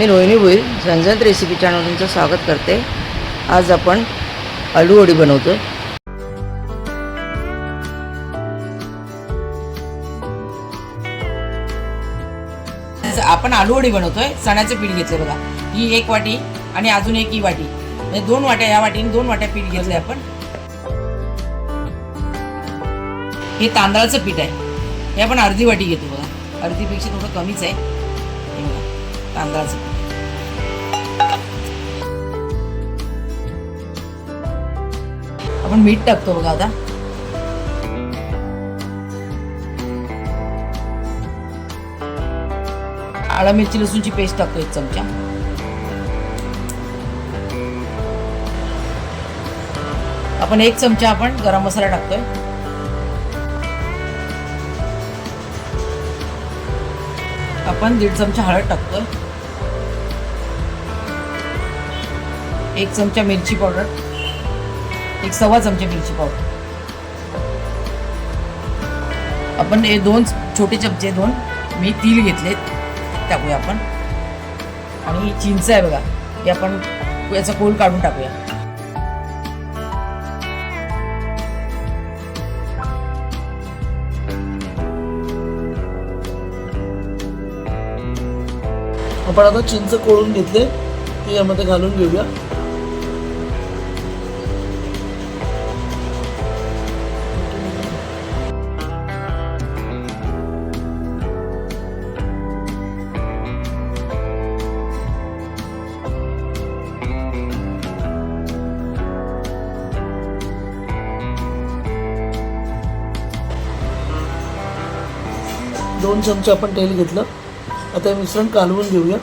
मी Rohini Bhoir Jhanjhanit recipe channel तुमचं स्वागत करते. आज आपण आलू वडी बनवतोय. आपण आलू वडी बनवतोय. चण्याचं पीठ घेतलं बघा. ही एक वाटी आणि अजून एक ही वाटी. म्हणजे दोन वाट्या या वाटीने दोन वाट्या पीठ घेतलंय आपण. हे तांदळाचं पीठ आहे. हे आपण अर्धी वाटी घेतो बघा. अर्धीपेक्षा थोडं कमीच आहे. हे बघा तांदळाचं आपण मीठ टाकतो बघा आता. आळा मिरची लसूणची पेस्ट टाकतो एक चमचा. आपण एक चमचा आपण गरम मसाला टाकतोय. आपण दीड चमचा हळद टाकतोय. एक चमचा मिरची पावडर. एक सव्वा चमचे मिरची पावडर आपण हे दोन छोटे चमचे दोन मी तीळ घेतले टाकूया आपण. आणि चिंच आहे बघा हे आपण याचा कोल काढून टाकूया. आपण आता चिंच कोळून घेतले ते यामध्ये घालून घेऊया. दोन चमचे आपण तेल घेतलं. आता हे मिश्रण कालवून घेऊया.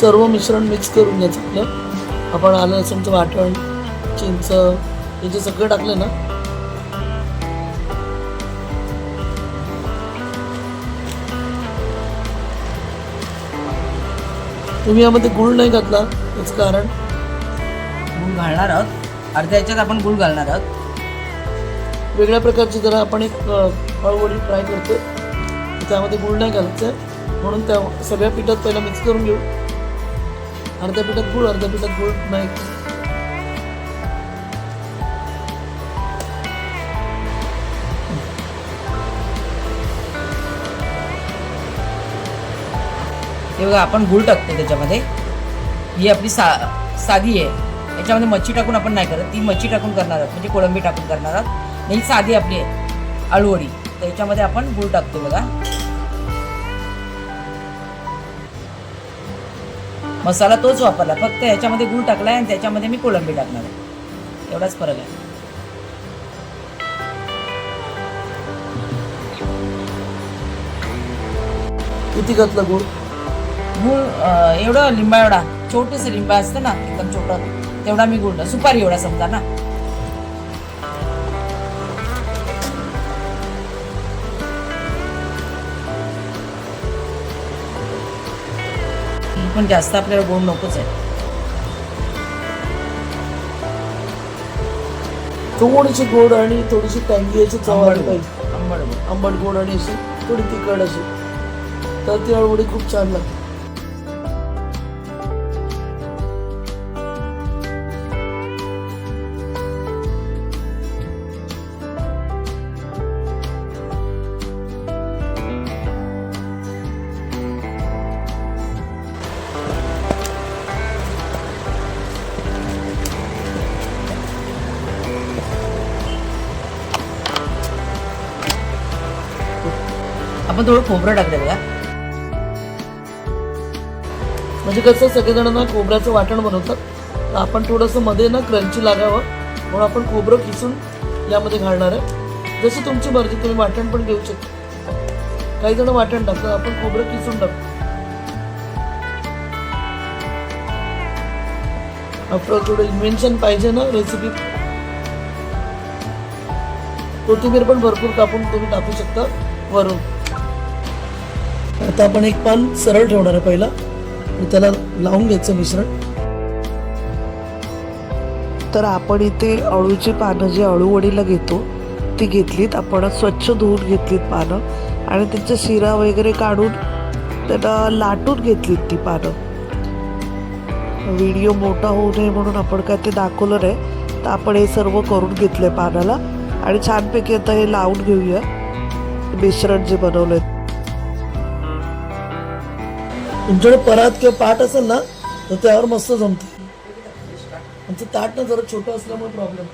सर्व मिश्रण मिक्स करून घ्यायचं आपलं. आपण आलं लसूणचं वाटण चिंच हे जे सगळं टाकलं ना तुम्ही यामध्ये गुळ नाही घातला त्याचं कारण? गुळ घालणार आहोत. अर्ध्या याच्यात आपण गुळ घालणार आहोत. वेगळ्या प्रकारची जरा आपण एक हळूहळू ट्राय करतो त्यामध्ये गुळ नाही घालायचं म्हणून त्या सगळ्या पिठात पहिला मिक्स करून घेऊ. अर्ध्या पिठात गुळ अर्ध्या पिठात गुळ नाही. हे बघा आपण गुळ टाकतो त्याच्यामध्ये. ही आपली सा साधी आहे. याच्यामध्ये मच्छी टाकून आपण नाही करत. ती मच्छी टाकून करणार आहोत. म्हणजे कोळंबी टाकून करणार आहोत. ही साधी आपली आहे आळूवडी. तर याच्यामध्ये आपण गुळ टाकतो बघा. मसाला तोच वापरला. फक्त याच्यामध्ये गुळ टाकलाय आणि त्याच्यामध्ये मी कोळंबी टाकणार आहे. एवढाच फरक आहे. किती घातलं गुळ? गुळ एवढं लिंबा एवढा छोटस लिंबा असतं ना एकदम छोटं तेवढा मी गुळ सुपारी एवढा समजा ना. पण जास्त आपल्याला गोड नकोच आहे. थोडीशी गोड आणि थोडीशी टँगी याची चव आली. पाहिजे. आंबट गोड. आंबट गोड आणि अशी थोडी तिखट अशी. तर ती हळूहळू खूप छान लागते. आपण थोडं खोबरं टाकलं बघा म्हणजे कसं सगळेजण ना खोबऱ्याचं वाटण बनवतात. तर आपण थोडंसं मध्ये ना क्रंची लागावं. म्हणून आपण खोबरं किसून यामध्ये घालणार आहे. जशी तुमची मर्जी तुम्ही वाटण पण घेऊ शकता. काही जण वाटण टाकतात आपण खोबरं किसून टाकतो आपलं थोडं इन्व्हेन्शन पाहिजे ना रेसिपी कोथिंबीर पण भरपूर कापून तुम्ही टाकू शकता वरून. आता आपण एक पान सरळ ठेवणार आहे पहिला. त्याला लावून घ्यायचं मिश्रण. तर आपण इथे अळूची पानं जी अळूवडीला घेतो ती घेतलीत. आपण स्वच्छ धुवून घेतलीत पानं. आणि त्यांच्या शिरा वगैरे काढून त्यांना लाटून घेतलीत ती पानं. व्हिडिओ मोठा होऊ नये म्हणून आपण काय ते दाखवलं नाही. तर आपण हे सर्व करून घेतलं आहे पानाला. आणि छानपैकी आता हे लावून घेऊया. मिश्रण जे बनवलं आहे तुमच्याकडे परात किंवा पाट असेल ना तर त्यावर मस्त जमते. आमचं ताट ना जरा छोटं असल्यामुळे प्रॉब्लेम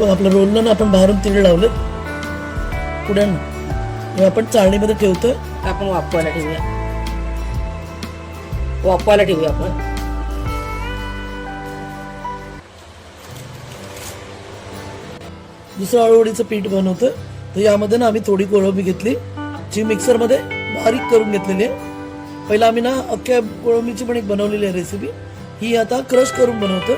बघ आपलं रोलनं ना आपण बाहेरून तीळ लावले. पुढे हे आपण चाळणीमध्ये ठेवतोय. आपण वापवायला ठेवूया. वापवायला ठेवूया आपण. दुसरं अळूवडीचं पीठ बनवतोय. तर यामध्ये ना आम्ही थोडी कोळंबी घेतली. जी मिक्सरमध्ये बारीक करून घेतलेली आहे. पहिला आम्ही ना अख्ख्या कोळंबीची पण एक बनवलेली आहे रेसिपी ही आता क्रश करून बनवतोय.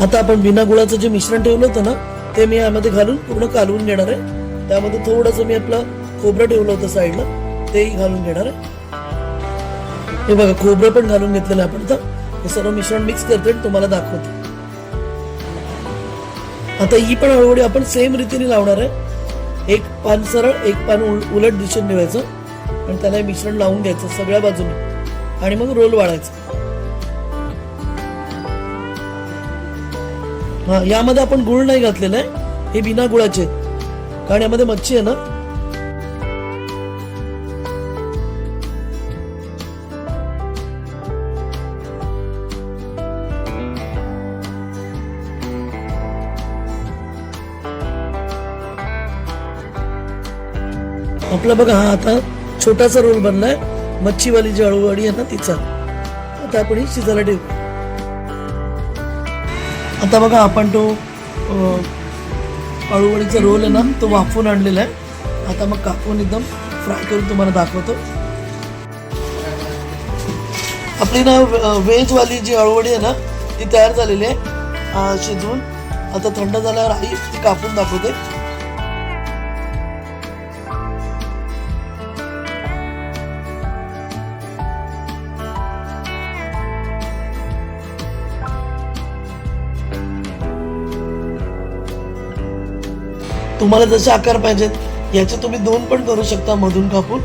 आता आपण बिना गुळाचं जे मिश्रण ठेवलं होतं ना ते मी यामध्ये घालून पूर्ण कालवून घेणार आहे. त्यामध्ये थोडंसं मी आपलं खोबरं ठेवलं होतं साईडला तेही घालून घेणार आहे. हे बघा खोबरं पण घालून घेतलेलं आपण आता हे सर्व मिश्रण मिक्स करते आणि तुम्हाला दाखवते. आता ही पण हळूहळू आपण सेम रीतीने लावणार आहे. एक पान सरळ एक पान उलट दिशेने ठेवायचं आणि त्याला मिश्रण लावून घ्यायचं सगळ्या बाजूने. आणि मग रोल वाढायचं. हा यामध्ये आपण गुळ नाही घातलेला. आहे हे बिना गुळाचे. कारण यामध्ये मच्छी आहे ना. आपला बघा हा आता छोटासा रोल बनलाय. मच्छीवाली जी अळूवडी आहे ना तिचा. आता आपण ही शिजायला ठेवू. आता बघा आपण तो अळूवडीचा रोल आहे ना तो वाफून आणलेला आहे. आता मग कापून एकदम फ्राय करून तुम्हाला दाखवतो. आपली ना व्हेजवाली जी अळूवडी आहे ना ती तयार झालेली आहे शिजवून. आता थंड झाल्यावर आई ती कापून दाखवते. तुम्हाला जसे आकार पाहिजेत याचे तुम्ही दोन पण करू शकता मधून कापून.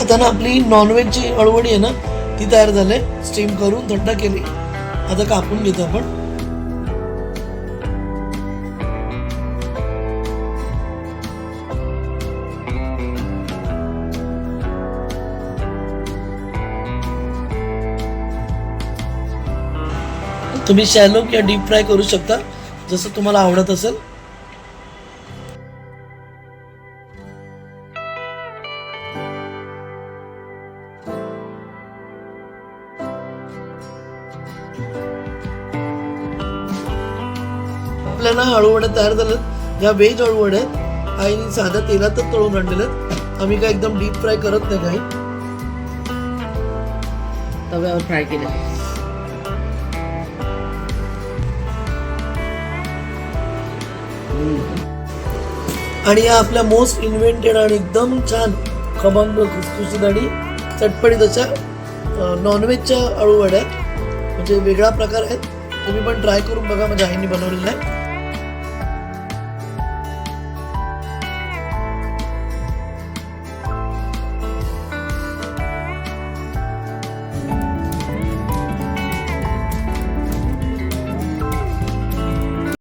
आता ना आपली नॉनव्हेजची अळवणी आहे ना ती तयार झाले स्टीम करून थंड केली. आता कापून घेतो आपण. तुम्ही शॅलो किंवा डीप फ्राय करू शकता. जसं तुम्हाला आवडत असेल. आपल्याला हळूवड्या तयार झाल्यात. या व्हेज हळूवड्या आहेत आईने साध्या तेलातच तळून आणलेल्या आहेत. आम्ही काय एकदम डीप फ्राय करत नाही काही. तव्यावर फ्राय केलं आणि या आपल्या मोस्ट इन्व्हेंटेड आणि एकदम छान खमंग खुसखुशीत आणि चटपटीत अशा नॉनव्हेजच्या अळूवड्या म्हणजे वेगळा प्रकार आहेत. तुम्ही पण ट्राय करून बघा. माझ्या आईने बनवलेला आहे.